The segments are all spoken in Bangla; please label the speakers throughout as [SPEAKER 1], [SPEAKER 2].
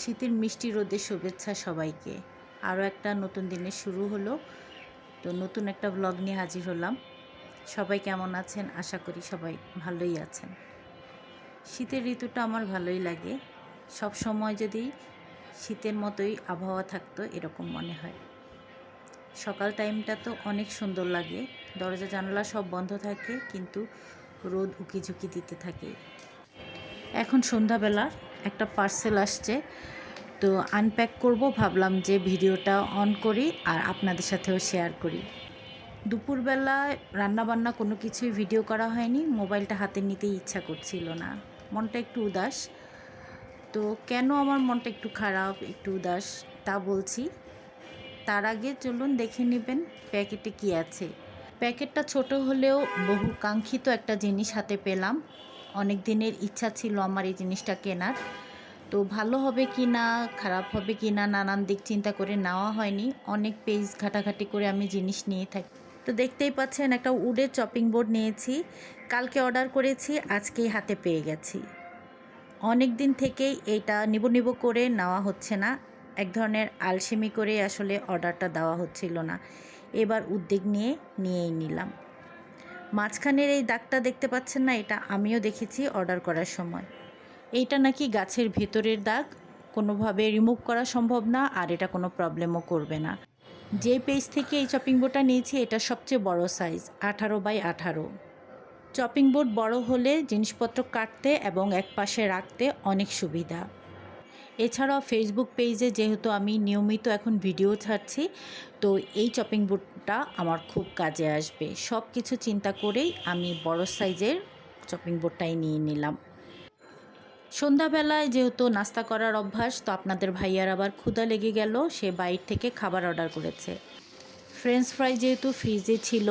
[SPEAKER 1] শীতের মিষ্টি রোদের শুভেচ্ছা সবাইকে। আরও একটা নতুন দিনে শুরু হলো। তো নতুন একটা ব্লগ নিয়ে হাজির হলাম। সবাই কেমন আছেন? আশা করি সবাই ভালোই আছেন। শীতের ঋতুটা আমার ভালোই লাগে। সব সময় যদি শীতের মতোই আবহাওয়া থাকতো, এরকম মনে হয়। সকাল টাইমটা তো অনেক সুন্দর লাগে। দরজা, জানালা সব বন্ধ থাকে, কিন্তু রোদ উকি ঝুঁকি দিতে থাকে। এখন সন্ধ্যাবেলা একটা পার্সেল আসছে। তো আনপ্যাক করব, ভাবলাম যে ভিডিওটা অন করি আর আপনাদের সাথেও শেয়ার করি। দুপুরবেলায় রান্নাবান্না কোনো কিছুই ভিডিও করা হয়নি, মোবাইলটা হাতে নিতেই ইচ্ছা করছিল না। মনটা একটু উদাস। তো কেন আমার মনটা একটু খারাপ, একটু উদাস, তা বলছি। তার আগে চলুন দেখে নেবেন প্যাকেটে কি আছে। প্যাকেটটা ছোট হলেও বহু কাঙ্ক্ষিত একটা জিনিস হাতে পেলাম। অনেক দিনের ইচ্ছা ছিল আমার এই জিনিসটা কেনার। তো ভালো হবে কি না, খারাপ হবে কি না, নানান দিক চিন্তা করে নেওয়া হয়নি। অনেক পেজ ঘাটাঘাটি করে আমি জিনিস নিয়ে থাকি। তো দেখতেই পাচ্ছেন একটা উডের চপিং বোর্ড নিয়েছি। কালকে অর্ডার করেছি, আজকেই হাতে পেয়ে গেছি। অনেক দিন থেকেই এটা নিব নিব করে নেওয়া হচ্ছে না। এক ধরনের আলসেমি করে আসলে অর্ডারটা দেওয়া হচ্ছিল না। এবার উদ্যোগ নিয়ে, নিয়েই নিলাম। মাঝখানের এই দাগটা দেখতে পাচ্ছেন না, এটা আমিও দেখেছি অর্ডার করার সময়। এইটা নাকি গাছের ভেতরের দাগ? কোনোভাবে রিমুভ করা সম্ভব না, আর এটা কোনো প্রবলেমও করবে না। যে পেজ থেকে এই চপিং বোর্ডটা নিয়েছি, এটা সবচেয়ে বড় সাইজ আঠারো বাই আঠারো। চপিং বোর্ড বড় হলে জিনিসপত্র কাটতে এবং এক পাশে রাখতে অনেক সুবিধা। এছাড়াও ফেসবুক পেজে যেহেতু আমি নিয়মিত এখন ভিডিও ছাড়ছি, তো এই চপিং বোর্ডটা আমার খুব কাজে আসবে। সব কিছু চিন্তা করেই আমি বড় সাইজের চপিং বোর্ডটাই নিয়ে নিলাম। সন্ধ্যাবেলায় যেহেতু নাস্তা করার অভ্যাস, তো আপনাদের ভাইয়ার আবার ক্ষুধা লেগে গেল, সে বাইর থেকে খাবার অর্ডার করেছে। ফ্রেঞ্চ ফ্রাই যেহেতু ফ্রিজে ছিল,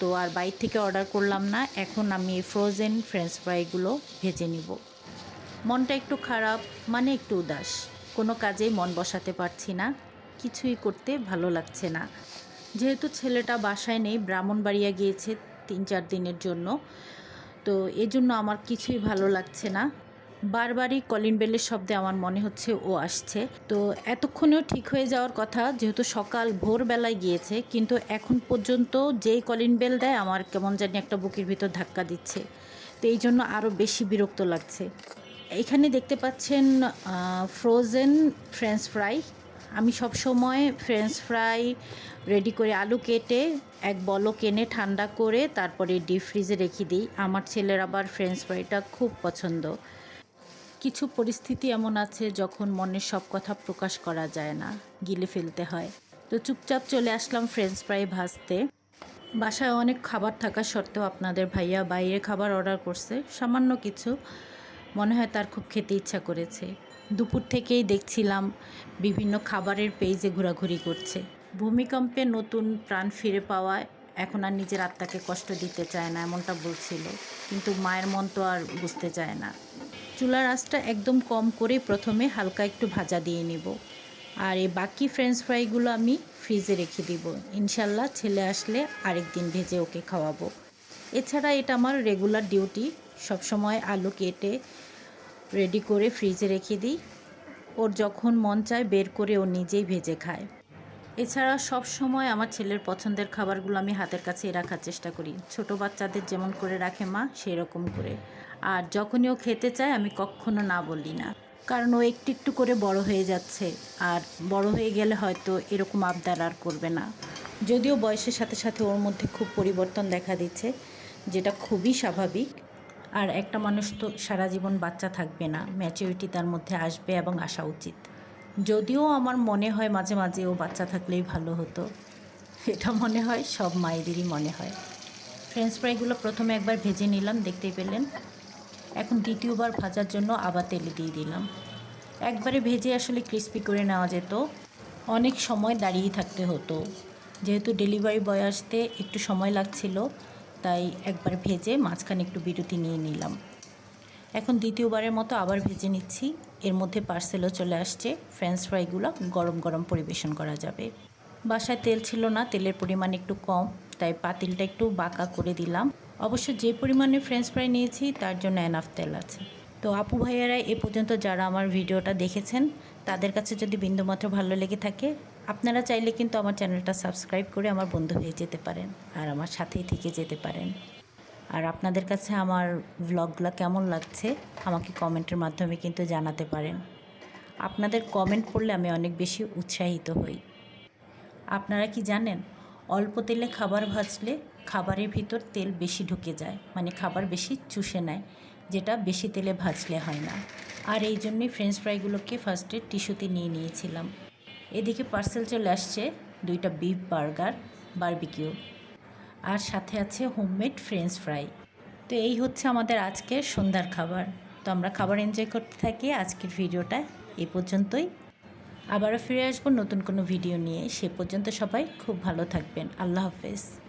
[SPEAKER 1] তো আর বাইর থেকে অর্ডার করলাম না, এখন আমি ফ্রোজেন ফ্রেঞ্চ ফ্রাইগুলো ভেজে নিব। মনটা একটু খারাপ মানে একটু উদাস। কোনো কাজেই মন বসাতে পারছি না, কিছুই করতে ভালো লাগছে না। যেহেতু ছেলেটা বাসায় নেই, ব্রাহ্মণবাড়িয়া গিয়েছে তিন চার দিনের জন্য, তো এজন্য আমার কিছুই ভালো লাগছে না। বারবারই কলিন বেলের শব্দে আমার মনে হচ্ছে ও আসছে। তো এতক্ষণেও ঠিক হয়ে যাওয়ার কথা, যেহেতু সকাল ভোরবেলায় গিয়েছে, কিন্তু এখন পর্যন্ত যেই কলিন বেল দেয় আমার কেমন জানি একটা বুকের ভিতর ধাক্কা দিচ্ছে। তো এই জন্য আরও বেশি বিরক্ত লাগছে। এখানে দেখতে পাচ্ছেন ফ্রোজেন ফ্রেঞ্চ ফ্রাই আমি সব সময় ফ্রেঞ্চ ফ্রাই রেডি করে আলু কেটে এক বলক এনে ঠান্ডা করে তারপরে ডিপ ফ্রিজে রেখে দিই। আমার ছেলের আবার ফ্রেঞ্চ ফ্রাইটা খুব পছন্দ। কিছু পরিস্থিতি এমন আছে যখন মনের সব কথা প্রকাশ করা যায় না, গিলে ফেলতে হয়। তো চুপচাপ চলে আসলাম ফ্রেঞ্চ ফ্রাই ভাজতে। বাসায় অনেক খাবার থাকা সত্ত্বেও আপনাদের ভাইয়া বাইরে খাবার অর্ডার করছে, সামান্য কিছু। মনে হয় তার খুব খেতে ইচ্ছা করেছে। দুপুর থেকেই দেখছিলাম বিভিন্ন খাবারের পেজে ঘোরাঘুরি করছে। ভূমিকম্পে নতুন প্রাণ ফিরে পাওয়ায় এখন আর নিজের আত্মাকে কষ্ট দিতে চায় না, এমনটা বলছিল। কিন্তু মায়ের মন তো আর বুঝতে চায় না। চুলার আঁচটা একদম কম করে প্রথমে হালকা একটু ভাজা দিয়ে নেব। আর এই বাকি ফ্রেঞ্চ ফ্রাইগুলো আমি ফ্রিজে রেখে দিব। ইনশাল্লাহ ছেলে আসলে আরেক দিন ভেজে ওকে খাওয়াবো। এছাড়া এটা আমার রেগুলার ডিউটি সবসময় আলু কেটে রেডি করে ফ্রিজে রেখে দিই। ওর যখন মন চায় বের করে ও নিজেই ভেজে খায়। এছাড়া সব সময় আমার ছেলের পছন্দের খাবারগুলো আমি হাতের কাছে রাখার চেষ্টা করি। ছোট বাচ্চাদের যেমন করে রাখে মা সেই রকম করে। আর যখনই ও খেতে চায়, আমি কখনো না বলি না। কারণ ও একটু একটু করে বড় হয়ে যাচ্ছে, আর বড় হয়ে গেলে হয়তো এরকম আবদার আর করবে না। যদিও বয়সের সাথে সাথে ওর মধ্যে খুব পরিবর্তন দেখা দিচ্ছে, যেটা খুবই স্বাভাবিক। আর একটা মানুষ তো সারা জীবন বাচ্চা থাকবে না ম্যাচুরিটি তার মধ্যে আসবে এবং আসা উচিত। যদিও আমার মনে হয় মাঝে মাঝে ও বাচ্চা থাকলেই ভালো হতো। এটা মনে হয়, সব মায়েদেরই মনে হয়। ফ্রেঞ্চ ফ্রাইগুলো প্রথমে একবার ভেজে নিলাম, দেখতেই পেলেন। এখন দ্বিতীয়বার ভাজার জন্য আবার তেলে দিয়ে দিলাম। একবারে ভেজে আসলে ক্রিস্পি করে নেওয়া যেত। অনেক সময় দাঁড়িয়ে থাকতে হতো। যেহেতু ডেলিভারি বয় আসতে একটু সময় লাগছিল, তাই একবার ভেজে মাঝখানে একটু বিরতি নিয়ে নিলাম। এখন দ্বিতীয়বারের মতো আবার ভেজে নিচ্ছি। এর মধ্যে পার্সেলও চলে আসছে। ফ্রেঞ্চ ফ্রাইগুলো গরম গরম পরিবেশন করা যাবে। বাসায় তেল ছিল না, তেলের পরিমাণ একটু কম, তাই পাতিলটা একটু বাঁকা করে দিলাম। অবশ্য যে পরিমাণে ফ্রেঞ্চ ফ্রাই নিয়েছি, তার জন্য এনাফ তেল আছে। তো আপু ভাইয়ারা এ পর্যন্ত যারা আমার ভিডিওটা দেখেছেন, তাদের কাছে যদি বিন্দুমাত্র ভালো লেগে থাকে, আপনারা চাইলে কিন্তু আমার চ্যানেলটা সাবস্ক্রাইব করে আমার বন্ধু হয়ে যেতে পারেন আর আমার সাথেই থেকে যেতে পারেন। আর আপনাদের কাছে আমার ভ্লগগুলো কেমন লাগছে, আমাকে কমেন্টের মাধ্যমে কিন্তু জানাতে পারেন। আপনাদের কমেন্ট পড়লে আমি অনেক বেশি উৎসাহিত হই। আপনারা কি জানেন? অল্প তেলে খাবার ভাজলে খাবারের ভিতর তেল বেশি ঢুকে যায় মানে খাবার বেশি চুষে নেয়, যেটা বেশি তেলে ভাজলে হয় না। আর এই জন্যই ফ্রেঞ্চ ফ্রাইগুলোকে ফার্স্টে টিস্যুতে নিয়ে নিয়েছিলাম। এদিকে পার্সেল চলে আসছে দুইটা বিফ বার্গার বারবিকিউ আর সাথে আছে হোমমেড ফ্রেঞ্চ ফ্রাই তো এই হচ্ছে আমাদের আজকের সন্ধ্যার খাবার। তো আমরা খাবার এনজয় করতে থাকি। আজকের ভিডিওটা এই পর্যন্তই। আবারও ফিরে আসব নতুন কোনো ভিডিও নিয়ে। সে পর্যন্ত সবাই খুব ভালো থাকবেন। আল্লাহ হাফেজ।